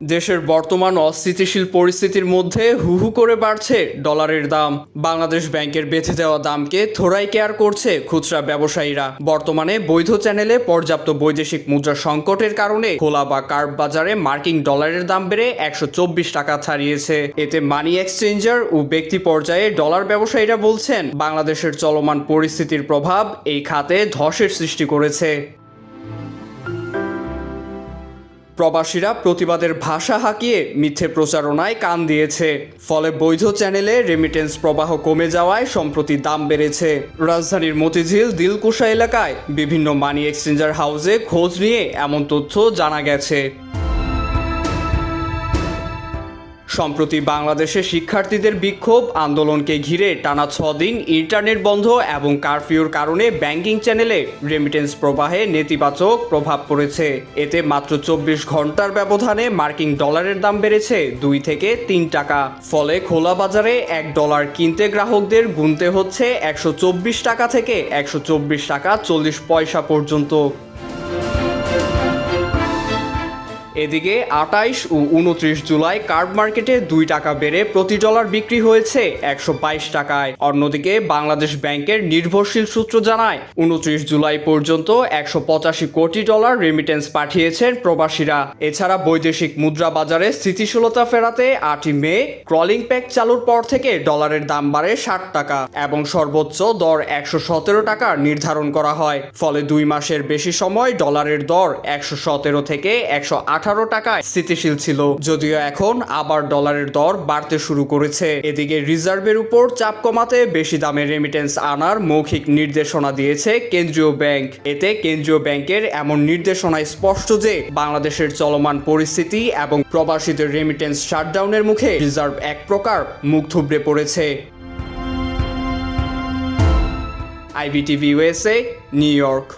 দেশের বর্তমান অস্থিতিশীল পরিস্থিতির মধ্যে হু হু করে বাড়ছে ডলারের দাম। বাংলাদেশ ব্যাংকের বেঁধে দেওয়া দামকে থোড়াই কেয়ার করছে খুচরা ব্যবসায়ীরা। বর্তমানে বৈধ চ্যানেলে পর্যাপ্ত বৈদেশিক মুদ্রা সংকটের কারণে খোলা বা কার্ব বাজারে মার্কিন ডলারের দাম বেড়ে একশো চব্বিশ টাকা ছাড়িয়েছে। এতে মানি এক্সচেঞ্জার ও ব্যক্তি পর্যায়ে ডলার ব্যবসায়ীরা বলছেন, বাংলাদেশের চলমান পরিস্থিতির প্রভাব এই খাতে ধসের সৃষ্টি করেছে। প্রবাসীরা প্রতিবাদের ভাষা হাঁকিয়ে মিথ্যে প্রচারণায় কান দিয়েছে। ফলে বৈধ চ্যানেলে রেমিটেন্স প্রবাহ কমে যাওয়ায় সম্প্রতি দাম বেড়েছে। রাজধানীর মতিঝিল, দিলকুশা এলাকায় বিভিন্ন মানি এক্সচেঞ্জার হাউসে খোঁজ নিয়ে এমন তথ্য জানা গেছে। সম্প্রতি বাংলাদেশে শিক্ষার্থীদের বিক্ষোভ, আন্দোলনকে ঘিরে টানা দিন ইন্টারনেট বন্ধ এবং কারফিউর কারণে ব্যাংকিং চ্যানেলে রেমিটেন্স প্রবাহে নেতিবাচক প্রভাব পড়েছে। এতে মাত্র চব্বিশ ঘণ্টার ব্যবধানে মার্কিন ডলারের দাম বেড়েছে দুই থেকে তিন টাকা। ফলে খোলা বাজারে এক ডলার কিনতে গ্রাহকদের গুনতে হচ্ছে একশো চব্বিশ টাকা থেকে একশো চব্বিশ টাকা চল্লিশ পয়সা পর্যন্ত। এদিকে আটাইশ ও উনত্রিশ জুলাই কার্ড মার্কেটে দুই টাকা বেড়ে প্রতি ডলার বিক্রি হয়েছে একশো বাইশ টাকায়। অন্যদিকে বাংলাদেশ ব্যাংকের নির্ভরশীল সূত্র জানায়, উনত্রিশ জুলাই পর্যন্ত একশো পঁচাশি কোটি ডলার রেমিটেন্স পাঠিয়েছেন প্রবাসীরা। এছাড়া বৈদেশিক মুদ্রা বাজারে স্থিতিশীলতা ফেরাতে আটই মে ক্রলিং প্যাক চালুর পর থেকে ডলারের দাম বাড়ে ষাট টাকা এবং সর্বোচ্চ দর একশো সতেরো টাকা নির্ধারণ করা হয়। ফলে দুই মাসের বেশি সময় ডলারের দর একশো সতেরো থেকে একশো আঠারো টাকায় স্থিতিশীল ছিল, যদিও এখন আবার ডলারের দর বাড়তে শুরু করেছে। এদিকে রিজার্ভের উপর চাপ কমাতে বেশি দামে রেমিটেন্স আনার মৌখিক নির্দেশনা দিয়েছে কেন্দ্রীয় ব্যাংক। এতে কেন্দ্রীয় ব্যাংকের এমন নির্দেশনায় স্পষ্ট যে, বাংলাদেশের চলমান পরিস্থিতি এবং প্রবাসীদের রেমিটেন্স শাটডাউনের মুখে রিজার্ভ এক প্রকার মুখ থুবড়ে পড়েছে। IBTV USA New York.